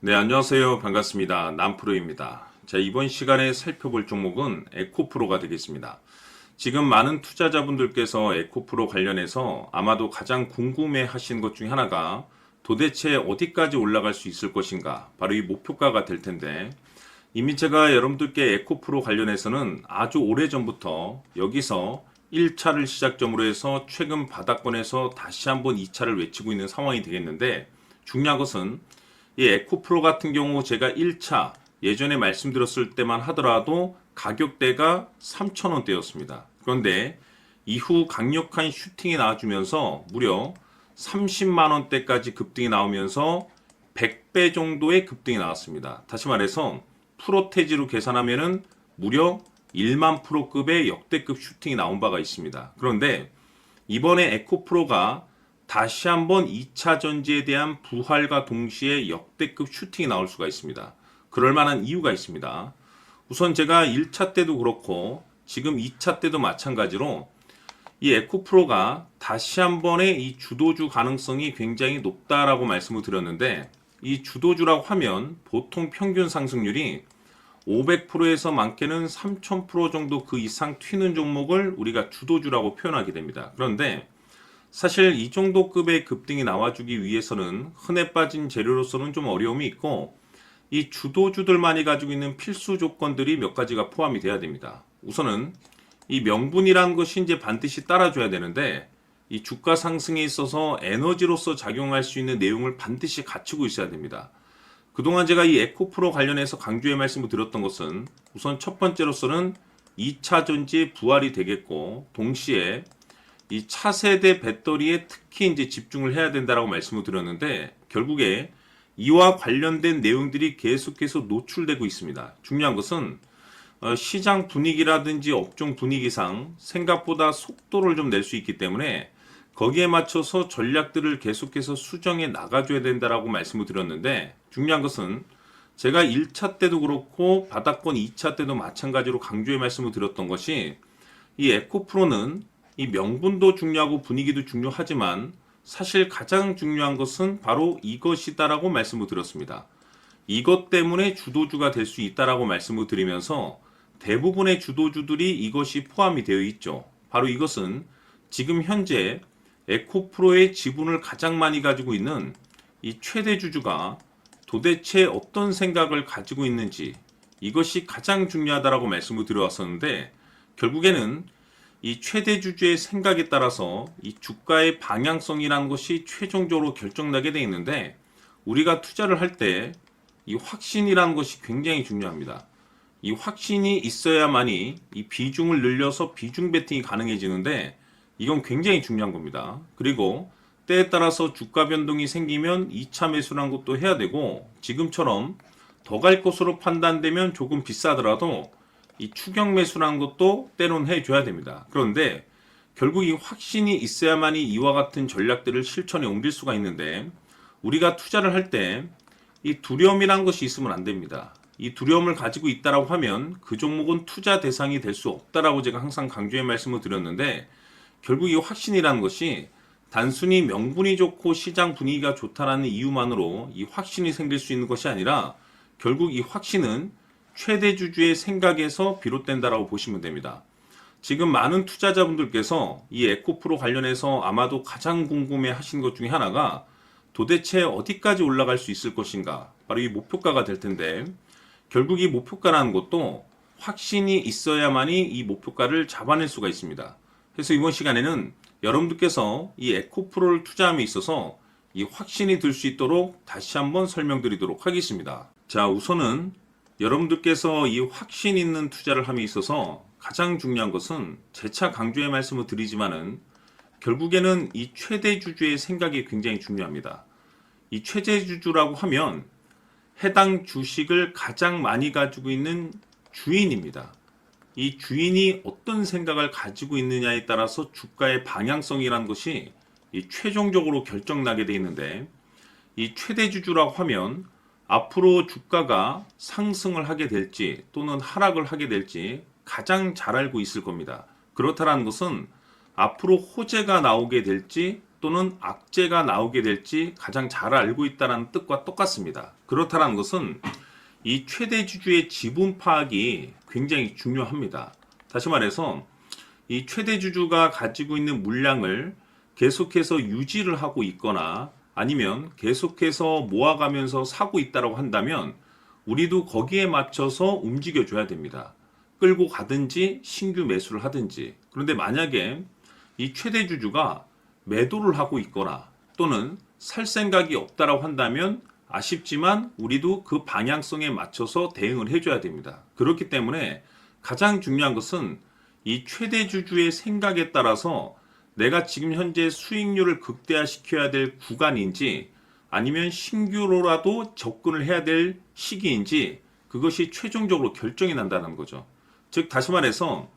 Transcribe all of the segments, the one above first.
네, 안녕하세요. 반갑습니다. 남프로입니다. 자, 이번 시간에 살펴볼 종목은 에코프로가 되겠습니다. 지금 많은 투자자분들께서 에코프로 관련해서 아마도 가장 궁금해 하신 것 중에 하나가 도대체 어디까지 올라갈 수 있을 것인가? 바로 이 목표가가 될 텐데, 이미 제가 여러분들께 에코프로 관련해서는 아주 오래 전부터 여기서 1차를 시작점으로 해서 최근 바닥권에서 다시 한번 2차를 외치고 있는 상황이 되겠는데, 중요한 것은 이 에코프로 같은 경우 제가 1차 예전에 말씀드렸을 때만 하더라도 가격대가 3,000원대였습니다. 그런데 이후 강력한 슈팅이 나와주면서 무려 30만 원대까지 급등이 나오면서 100배 정도의 급등이 나왔습니다. 다시 말해서 프로테지로 계산하면은 무려 1만 프로급의 역대급 슈팅이 나온 바가 있습니다. 그런데 이번에 에코프로가 다시 한번 2차 전지에 대한 부활과 동시에 역대급 슈팅이 나올 수가 있습니다. 그럴 만한 이유가 있습니다. 우선 제가 1차 때도 그렇고 지금 2차 때도 마찬가지로 이 에코프로가 다시 한 번의 이 주도주 가능성이 굉장히 높다라고 말씀을 드렸는데 이 주도주라고 하면 보통 평균 상승률이 500%에서 많게는 3000% 정도 그 이상 튀는 종목을 우리가 주도주라고 표현하게 됩니다. 그런데 사실 이 정도 급의 급등이 나와주기 위해서는 흔해 빠진 재료로서는 좀 어려움이 있고 이 주도주들만이 가지고 있는 필수 조건들이 몇 가지가 포함이 돼야 됩니다. 우선은 이 명분이라는 것이 이제 반드시 따라줘야 되는데 이 주가 상승에 있어서 에너지로서 작용할 수 있는 내용을 반드시 갖추고 있어야 됩니다. 그동안 제가 이 에코프로 관련해서 강조의 말씀을 드렸던 것은 우선 첫 번째로서는 2차 전지의 부활이 되겠고 동시에 이 차세대 배터리에 특히 이제 집중을 해야 된다라고 말씀을 드렸는데 결국에 이와 관련된 내용들이 계속해서 노출되고 있습니다. 중요한 것은 어, 시장 분위기라든지 업종 분위기상 생각보다 속도를 좀 낼 수 있기 때문에 거기에 맞춰서 전략들을 계속해서 수정해 나가줘야 된다라고 말씀을 드렸는데 중요한 것은 제가 1차 때도 그렇고 바닥권 2차 때도 마찬가지로 강조의 말씀을 드렸던 것이 이 에코프로는 이 명분도 중요하고 분위기도 중요하지만 사실 가장 중요한 것은 바로 이것이다라고 말씀을 드렸습니다. 이것 때문에 주도주가 될 수 있다라고 말씀을 드리면서 대부분의 주도주들이 이것이 포함이 되어 있죠. 바로 이것은 지금 현재 에코프로의 지분을 가장 많이 가지고 있는 이 최대 주주가 도대체 어떤 생각을 가지고 있는지 이것이 가장 중요하다라고 말씀을 드려왔었는데 결국에는 이 최대 주주의 생각에 따라서 이 주가의 방향성이라는 것이 최종적으로 결정나게 돼 있는데 우리가 투자를 할 때 이 확신이라는 것이 굉장히 중요합니다. 이 확신이 있어야만이 이 비중을 늘려서 비중 베팅이 가능해지는데 이건 굉장히 중요한 겁니다. 그리고 때에 따라서 주가 변동이 생기면 2차 매수란 것도 해야 되고 지금처럼 더 갈 것으로 판단되면 조금 비싸더라도 이 추격 매수라는 것도 때론 해줘야 됩니다. 그런데 결국 이 확신이 있어야만이 이와 같은 전략들을 실천에 옮길 수가 있는데 우리가 투자를 할 때 이 두려움이란 것이 있으면 안 됩니다. 이 두려움을 가지고 있다라고 하면 그 종목은 투자 대상이 될 수 없다라고 제가 항상 강조의 말씀을 드렸는데 결국 이 확신이라는 것이 단순히 명분이 좋고 시장 분위기가 좋다라는 이유만으로 이 확신이 생길 수 있는 것이 아니라 결국 이 확신은 최대 주주의 생각에서 비롯된다라고 보시면 됩니다. 지금 많은 투자자분들께서 이 에코프로 관련해서 아마도 가장 궁금해 하신 것 중에 하나가 도대체 어디까지 올라갈 수 있을 것인가? 바로 이 목표가가 될 텐데 결국 이 목표가라는 것도 확신이 있어야만이 이 목표가를 잡아낼 수가 있습니다. 그래서 이번 시간에는 여러분들께서 이 에코프로를 투자함에 있어서 이 확신이 들 수 있도록 다시 한번 설명드리도록 하겠습니다. 자, 우선은 여러분들께서 이 확신 있는 투자를 함에 있어서 가장 중요한 것은 재차 강조의 말씀을 드리지만은 결국에는 이 최대 주주의 생각이 굉장히 중요합니다. 이 최대 주주라고 하면 해당 주식을 가장 많이 가지고 있는 주인입니다. 이 주인이 어떤 생각을 가지고 있느냐에 따라서 주가의 방향성이라는 것이 이 최종적으로 결정나게 돼 있는데 이 최대 주주라고 하면 앞으로 주가가 상승을 하게 될지 또는 하락을 하게 될지 가장 잘 알고 있을 겁니다. 그렇다는 것은 앞으로 호재가 나오게 될지 또는 악재가 나오게 될지 가장 잘 알고 있다는 뜻과 똑같습니다. 그렇다는 것은 이 최대 주주의 지분 파악이 굉장히 중요합니다. 다시 말해서 이 최대 주주가 가지고 있는 물량을 계속해서 유지를 하고 있거나 아니면 계속해서 모아가면서 사고 있다고 한다면 우리도 거기에 맞춰서 움직여 줘야 됩니다. 끌고 가든지 신규 매수를 하든지. 그런데 만약에 이 최대 주주가 매도를 하고 있거나 또는 살 생각이 없다라고 한다면 아쉽지만 우리도 그 방향성에 맞춰서 대응을 해줘야 됩니다. 그렇기 때문에 가장 중요한 것은 이 최대 주주의 생각에 따라서 내가 지금 현재 수익률을 극대화시켜야 될 구간인지 아니면 신규로라도 접근을 해야 될 시기인지 그것이 최종적으로 결정이 난다는 거죠. 즉 다시 말해서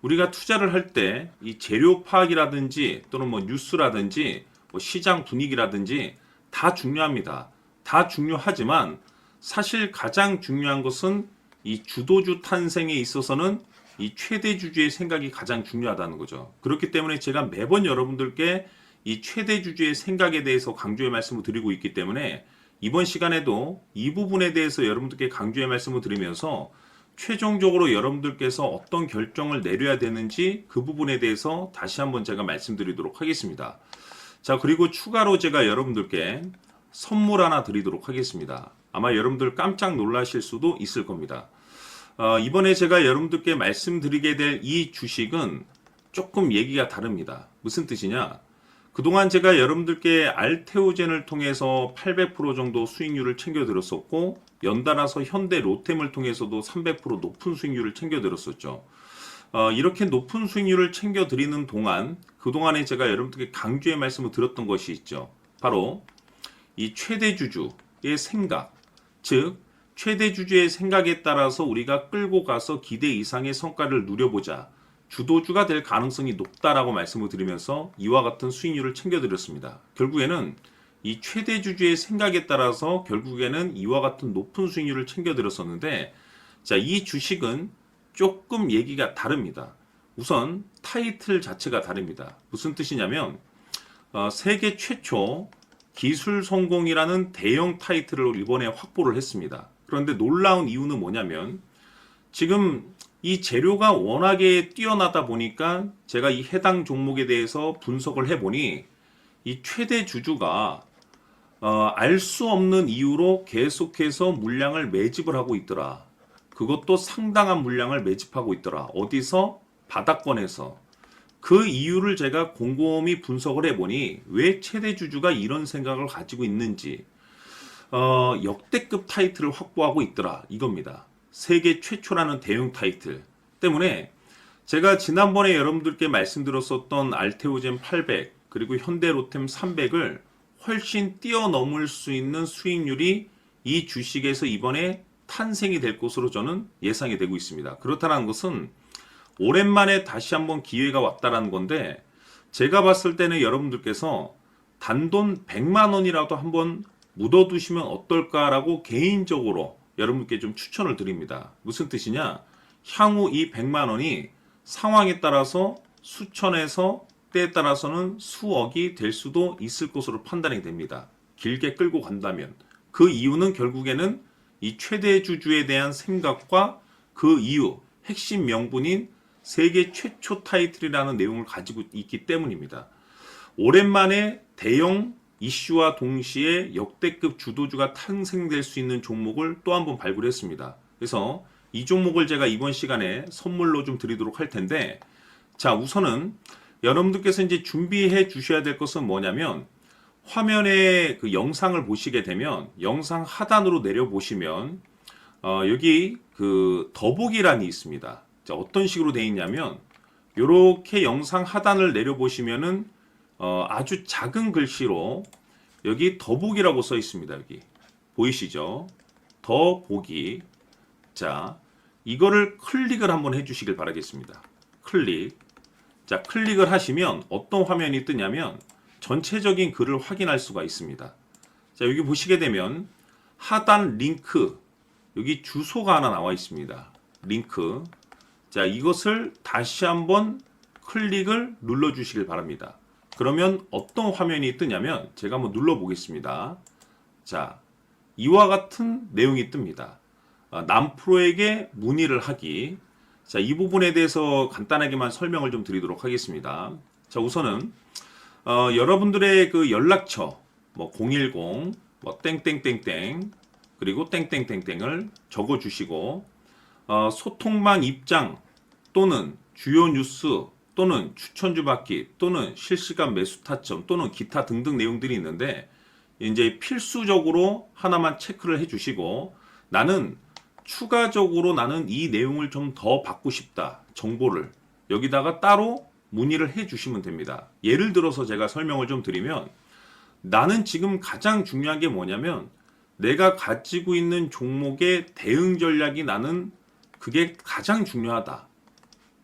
우리가 투자를 할 때 이 재료 파악이라든지 또는 뭐 뉴스라든지 뭐 시장 분위기라든지 다 중요합니다. 다 중요하지만 사실 가장 중요한 것은 이 주도주 탄생에 있어서는 이 최대 주주의 생각이 가장 중요하다는 거죠. 그렇기 때문에 제가 매번 여러분들께 이 최대 주주의 생각에 대해서 강조의 말씀을 드리고 있기 때문에 이번 시간에도 이 부분에 대해서 여러분들께 강조의 말씀을 드리면서 최종적으로 여러분들께서 어떤 결정을 내려야 되는지 그 부분에 대해서 다시 한번 제가 말씀드리도록 하겠습니다. 자, 그리고 추가로 제가 여러분들께 선물 하나 드리도록 하겠습니다. 아마 여러분들 깜짝 놀라실 수도 있을 겁니다. 어, 이번에 제가 여러분들께 말씀드리게 될 이 주식은 조금 얘기가 다릅니다. 무슨 뜻이냐? 그동안 제가 여러분들께 알테오젠을 통해서 800% 정도 수익률을 챙겨드렸었고 연달아서 현대 로템을 통해서도 300% 높은 수익률을 챙겨드렸었죠. 어, 이렇게 높은 수익률을 챙겨드리는 동안 그동안에 제가 여러분들께 강조의 말씀을 드렸던 것이 있죠. 바로 이 최대 주주의 생각, 즉 최대 주주의 생각에 따라서 우리가 끌고 가서 기대 이상의 성과를 누려보자. 주도주가 될 가능성이 높다라고 말씀을 드리면서 이와 같은 수익률을 챙겨드렸습니다. 결국에는 이 최대 주주의 생각에 따라서 결국에는 이와 같은 높은 수익률을 챙겨드렸었는데 자, 이 주식은 조금 얘기가 다릅니다. 우선 타이틀 자체가 다릅니다. 무슨 뜻이냐면 어, 세계 최초 기술 성공이라는 대형 타이틀을 이번에 확보를 했습니다. 그런데 놀라운 이유는 뭐냐면 지금 이 재료가 워낙에 뛰어나다 보니까 제가 이 해당 종목에 대해서 분석을 해보니 이 최대 주주가 어, 알 수 없는 이유로 계속해서 물량을 매집을 하고 있더라. 그것도 상당한 물량을 매집하고 있더라. 어디서? 바닥권에서. 그 이유를 제가 곰곰이 분석을 해보니 왜 최대 주주가 이런 생각을 가지고 있는지 어, 역대급 타이틀을 확보하고 있더라. 이겁니다. 세계 최초라는 대형 타이틀 때문에 제가 지난번에 여러분들께 말씀드렸었던 알테오젠 800 그리고 현대로템 300을 훨씬 뛰어넘을 수 있는 수익률이 이 주식에서 이번에 탄생이 될 것으로 저는 예상이 되고 있습니다. 그렇다는 것은 오랜만에 다시 한번 기회가 왔다라는 건데 제가 봤을 때는 여러분들께서 단돈 100만 원이라도 한번 묻어두시면 어떨까라고 개인적으로 여러분께 좀 추천을 드립니다. 무슨 뜻이냐? 향후 이 100만 원이 상황에 따라서 수천에서 때에 따라서는 수억이 될 수도 있을 것으로 판단이 됩니다. 길게 끌고 간다면 그 이유는 결국에는 이 최대 주주에 대한 생각과 그 이유 핵심 명분인 세계 최초 타이틀이라는 내용을 가지고 있기 때문입니다. 오랜만에 대형 이슈와 동시에 역대급 주도주가 탄생될 수 있는 종목을 또 한 번 발굴했습니다. 그래서 이 종목을 제가 이번 시간에 선물로 좀 드리도록 할 텐데, 자, 우선은 여러분들께서 이제 준비해 주셔야 될 것은 뭐냐면, 화면에 그 영상을 보시게 되면, 영상 하단으로 내려 보시면, 어, 여기 그 더보기란이 있습니다. 자, 어떤 식으로 되어 있냐면, 이렇게 영상 하단을 내려 보시면은 어, 아주 작은 글씨로 여기 더보기라고 써 있습니다. 여기 보이시죠? 더보기. 자, 이거를 클릭을 한번 해주시길 바라겠습니다. 클릭. 자, 클릭을 하시면 어떤 화면이 뜨냐면 전체적인 글을 확인할 수가 있습니다. 자, 여기 보시게 되면 하단 링크 여기 주소가 하나 나와 있습니다. 링크. 자, 이것을 다시 한번 클릭을 눌러 주시길 바랍니다. 그러면 어떤 화면이 뜨냐면 제가 한번 눌러 보겠습니다. 자, 이와 같은 내용이 뜹니다. 아, 남프로에게 문의를 하기. 자, 이 부분에 대해서 간단하게만 설명을 좀 드리도록 하겠습니다. 자, 우선은 어, 여러분들의 그 연락처 뭐 010, 뭐 땡땡땡땡 그리고 땡땡땡땡을 적어 주시고 어, 소통망 입장 또는 주요 뉴스 또는 추천주 받기 또는 실시간 매수 타점 또는 기타 등등 내용들이 있는데 이제 필수적으로 하나만 체크를 해 주시고 나는 추가적으로 나는 이 내용을 좀 더 받고 싶다. 정보를 여기다가 따로 문의를 해 주시면 됩니다. 예를 들어서 제가 설명을 좀 드리면 나는 지금 가장 중요한 게 뭐냐면 내가 가지고 있는 종목의 대응 전략이 나는 그게 가장 중요하다.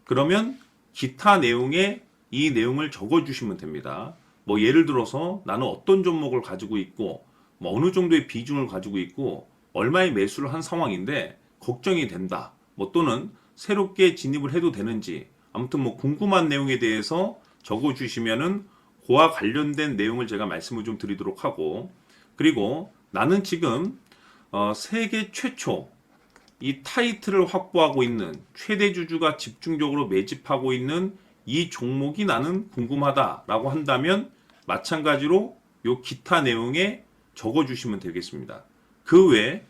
그러면 기타 내용에 이 내용을 적어 주시면 됩니다. 뭐 예를 들어서 나는 어떤 종목을 가지고 있고 뭐 어느 정도의 비중을 가지고 있고 얼마의 매수를 한 상황인데 걱정이 된다. 뭐 또는 새롭게 진입을 해도 되는지 아무튼 뭐 궁금한 내용에 대해서 적어 주시면은 그와 관련된 내용을 제가 말씀을 좀 드리도록 하고 그리고 나는 지금 어, 세계 최초 이 타이틀을 확보하고 있는 최대 주주가 집중적으로 매집하고 있는 이 종목이 나는 궁금하다라고 한다면 마찬가지로 요 기타 내용에 적어 주시면 되겠습니다. 그 외에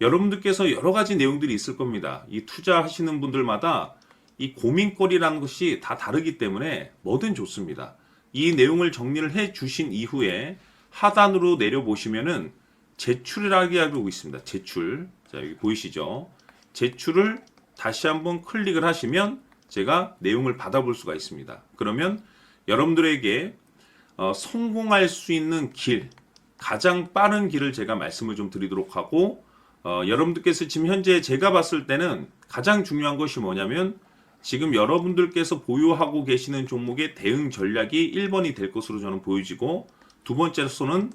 여러분들께서 여러 가지 내용들이 있을 겁니다. 이 투자하시는 분들마다 이 고민거리라는 것이 다 다르기 때문에 뭐든 좋습니다. 이 내용을 정리를 해 주신 이후에 하단으로 내려 보시면은 제출이라고 하고 있습니다. 제출. 자, 여기 보이시죠? 제출을 다시 한번 클릭을 하시면 제가 내용을 받아볼 수가 있습니다. 그러면 여러분들에게 어, 성공할 수 있는 길, 가장 빠른 길을 제가 말씀을 좀 드리도록 하고 어, 여러분들께서 지금 현재 제가 봤을 때는 가장 중요한 것이 뭐냐면 지금 여러분들께서 보유하고 계시는 종목의 대응 전략이 1번이 될 것으로 저는 보여지고 두 번째로서는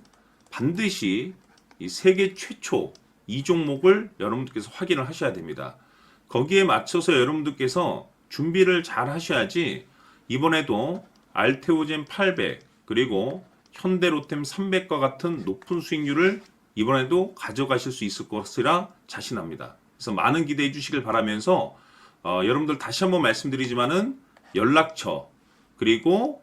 반드시 이 세계 최초 이 종목을 여러분들께서 확인을 하셔야 됩니다. 거기에 맞춰서 여러분들께서 준비를 잘 하셔야지 이번에도 알테오젠 800 그리고 현대로템 300과 같은 높은 수익률을 이번에도 가져가실 수 있을 것이라 자신합니다. 그래서 많은 기대해 주시길 바라면서 어, 여러분들 다시 한번 말씀드리지만은 연락처 그리고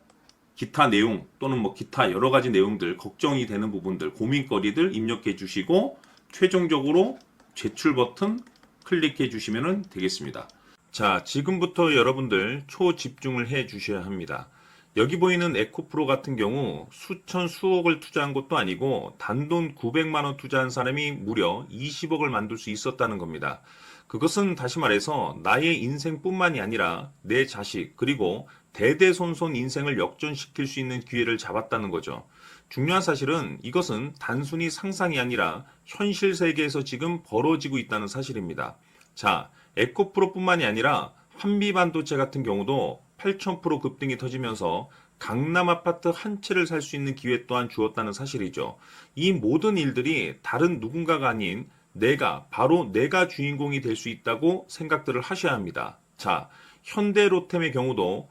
기타 내용 또는 뭐 기타 여러 가지 내용들 걱정이 되는 부분들 고민거리들 입력해 주시고 최종적으로 제출 버튼 클릭해 주시면 되겠습니다. 자, 지금부터 여러분들 초집중을 해 주셔야 합니다. 여기 보이는 에코프로 같은 경우 수천 수억을 투자한 것도 아니고 단돈 900만 원 투자한 사람이 무려 20억을 만들 수 있었다는 겁니다. 그것은 다시 말해서 나의 인생뿐만이 아니라 내 자식 그리고 대대손손 인생을 역전시킬 수 있는 기회를 잡았다는 거죠. 중요한 사실은 이것은 단순히 상상이 아니라 현실 세계에서 지금 벌어지고 있다는 사실입니다. 자, 에코프로뿐만이 아니라 한미반도체 같은 경우도 8,000% 급등이 터지면서 강남 아파트 한 채를 살 수 있는 기회 또한 주었다는 사실이죠. 이 모든 일들이 다른 누군가가 아닌 내가 바로 내가 주인공이 될 수 있다고 생각들을 하셔야 합니다. 자, 현대 로템의 경우도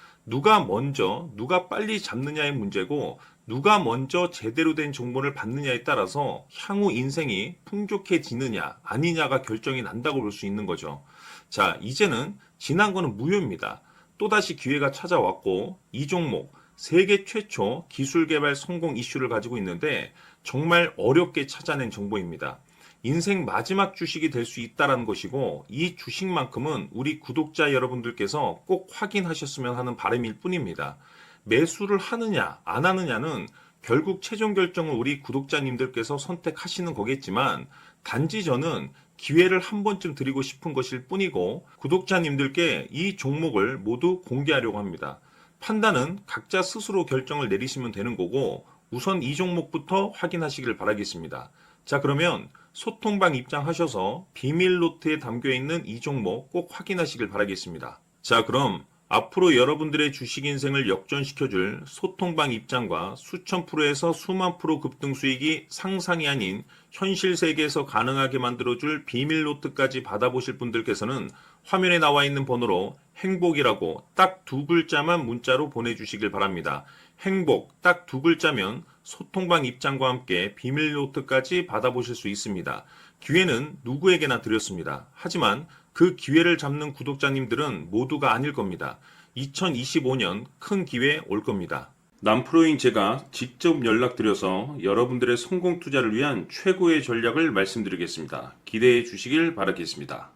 누가 먼저, 누가 빨리 잡느냐의 문제고, 누가 먼저 제대로 된 정보를 받느냐에 따라서 향후 인생이 풍족해지느냐, 아니냐가 결정이 난다고 볼 수 있는 거죠. 자, 이제는 지난 거는 무효입니다. 또다시 기회가 찾아왔고, 이 종목, 세계 최초 기술 개발 성공 이슈를 가지고 있는데, 정말 어렵게 찾아낸 정보입니다. 인생 마지막 주식이 될 수 있다라는 것이고 이 주식만큼은 우리 구독자 여러분들께서 꼭 확인하셨으면 하는 바람일 뿐입니다. 매수를 하느냐 안 하느냐는 결국 최종 결정을 우리 구독자님들께서 선택하시는 거겠지만 단지 저는 기회를 한 번쯤 드리고 싶은 것일 뿐이고 구독자님들께 이 종목을 모두 공개하려고 합니다. 판단은 각자 스스로 결정을 내리시면 되는 거고 우선 이 종목부터 확인하시길 바라겠습니다. 자, 그러면 소통방 입장하셔서 비밀 노트에 담겨 있는 이 종목 꼭 확인하시길 바라겠습니다. 자, 그럼 앞으로 여러분들의 주식 인생을 역전시켜줄 소통방 입장과 수천 프로에서 수만 프로 급등 수익이 상상이 아닌 현실 세계에서 가능하게 만들어줄 비밀 노트까지 받아보실 분들께서는 화면에 나와 있는 번호로 행복이라고 딱 두 글자만 문자로 보내주시길 바랍니다. 행복 딱 두 글자면 소통방 입장과 함께 비밀 노트까지 받아보실 수 있습니다. 기회는 누구에게나 드렸습니다. 하지만 그 기회를 잡는 구독자님들은 모두가 아닐 겁니다. 2025년 큰 기회 올 겁니다. 남프로인 제가 직접 연락드려서 여러분들의 성공 투자를 위한 최고의 전략을 말씀드리겠습니다. 기대해 주시길 바라겠습니다.